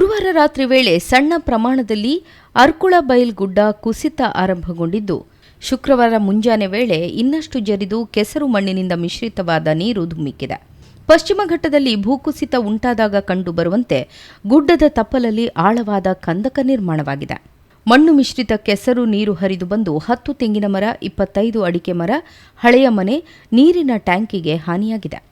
ರಾತ್ರಿ ವೇಳೆ ಸಣ್ಣ ಪ್ರಮಾಣದಲ್ಲಿ ಅರ್ಕುಳ ಬೈಲ್ ಗುಡ್ಡ ಕುಸಿತ ಆರಂಭಗೊಂಡಿದ್ದು, ಶುಕ್ರವಾರ ಮುಂಜಾನೆ ವೇಳೆ ಇನ್ನಷ್ಟು ಜರಿದು ಕೆಸರು ಮಣ್ಣಿನಿಂದ ಮಿಶ್ರಿತವಾದ ನೀರು ಧುಮ್ಮಿಕ್ಕಿದೆ. ಪಶ್ಚಿಮ ಘಟ್ಟದಲ್ಲಿ ಭೂಕುಸಿತ ಉಂಟಾದಾಗ ಕಂಡುಬರುವಂತೆ ಗುಡ್ಡದ ತಪ್ಪಲಲ್ಲಿ ಆಳವಾದ ಕಂದಕ ನಿರ್ಮಾಣವಾಗಿದೆ. ಮಣ್ಣು ಮಿಶ್ರಿತ ಕೆಸರು ನೀರು ಹರಿದು ಬಂದು ಹತ್ತು ತೆಂಗಿನ ಮರ, ಇಪ್ಪತ್ತೈದು ಅಡಿಕೆ ಮರ, ಹಳೆಯ ಮನೆ, ನೀರಿನ ಟ್ಯಾಂಕಿಗೆ ಹಾನಿಯಾಗಿದೆ.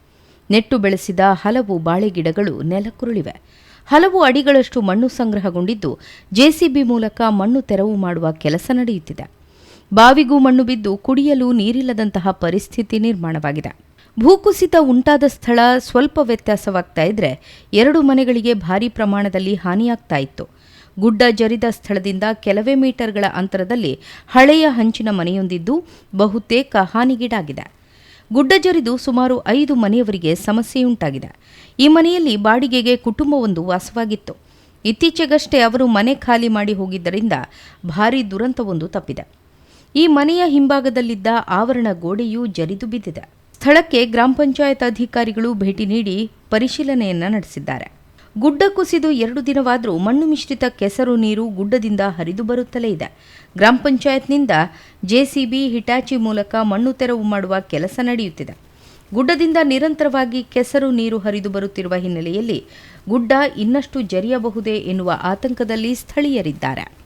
ನೆಟ್ಟು ಬೆಳೆಸಿದ ಹಲವು ಬಾಳೆಗಿಡಗಳು ನೆಲಕ್ಕುರುಳಿವೆ. ಹಲವು ಅಡಿಗಳಷ್ಟು ಮಣ್ಣು ಸಂಗ್ರಹಗೊಂಡಿದ್ದು, ಜೆಸಿಬಿ ಮೂಲಕ ಮಣ್ಣು ತೆರವು ಮಾಡುವ ಕೆಲಸ ನಡೆಯುತ್ತಿದೆ. ಬಾವಿಗೂ ಮಣ್ಣು ಬಿದ್ದು ಕುಡಿಯಲು ನೀರಿಲ್ಲದಂತಹ ಪರಿಸ್ಥಿತಿ ನಿರ್ಮಾಣವಾಗಿದೆ. ಭೂಕುಸಿತ ಉಂಟಾದ ಸ್ಥಳ ಸ್ವಲ್ಪ ವ್ಯತ್ಯಾಸವಾಗ್ತಾ ಇದ್ರೆ ಎರಡು ಮನೆಗಳಿಗೆ ಭಾರೀ ಪ್ರಮಾಣದಲ್ಲಿ ಹಾನಿಯಾಗ್ತಾ ಇತ್ತು. ಗುಡ್ಡ ಜರಿದ ಸ್ಥಳದಿಂದ ಕೆಲವೇ ಮೀಟರ್ಗಳ ಅಂತರದಲ್ಲಿ ಹಳೆಯ ಹಂಚಿನ ಮನೆಯೊಂದಿದ್ದು ಬಹುತೇಕ ಹಾನಿಗೀಡಾಗಿದೆ. ಗುಡ್ಡ ಜರಿದು ಸುಮಾರು ಐದು ಮನೆಯವರಿಗೆ ಸಮಸ್ಯೆಯುಂಟಾಗಿದೆ. ಈ ಮನೆಯಲ್ಲಿ ಬಾಡಿಗೆಗೆ ಕುಟುಂಬವೊಂದು ವಾಸವಾಗಿತ್ತು. ಇತ್ತೀಚೆಗಷ್ಟೇ ಅವರು ಮನೆ ಖಾಲಿ ಮಾಡಿ ಹೋಗಿದ್ದರಿಂದ ಭಾರೀ ದುರಂತವೊಂದು ತಪ್ಪಿದೆ. ಈ ಮನೆಯ ಹಿಂಭಾಗದಲ್ಲಿದ್ದ ಆವರಣ ಗೋಡೆಯೂ ಜರಿದು ಬಿದ್ದಿದೆ. ಸ್ಥಳಕ್ಕೆ ಗ್ರಾಮ ಪಂಚಾಯತ್ ಅಧಿಕಾರಿಗಳು ಭೇಟಿ ನೀಡಿ ಪರಿಶೀಲನೆಯನ್ನ ನಡೆಸಿದ್ದಾರೆ. ಗುಡ್ಡ ಕುಸಿದು ಎರಡು ದಿನವಾದರೂ ಮಣ್ಣು ಮಿಶ್ರಿತ ಕೆಸರು ನೀರು ಗುಡ್ಡದಿಂದ ಹರಿದು ಬರುತ್ತಲೇ ಇದೆ. ಗ್ರಾಮ ಪಂಚಾಯತ್ನಿಂದ ಜೆಸಿಬಿ, ಹಿಟಾಚಿ ಮೂಲಕ ಮಣ್ಣು ತೆರವು ಮಾಡುವ ಕೆಲಸ ನಡೆಯುತ್ತಿದೆ. ಗುಡ್ಡದಿಂದ ನಿರಂತರವಾಗಿ ಕೆಸರು ನೀರು ಹರಿದು ಬರುತ್ತಿರುವ ಹಿನ್ನೆಲೆಯಲ್ಲಿ ಗುಡ್ಡ ಇನ್ನಷ್ಟು ಜರಿಯಬಹುದೇ ಎನ್ನುವ ಆತಂಕದಲ್ಲಿ ಸ್ಥಳೀಯರಿದ್ದಾರೆ.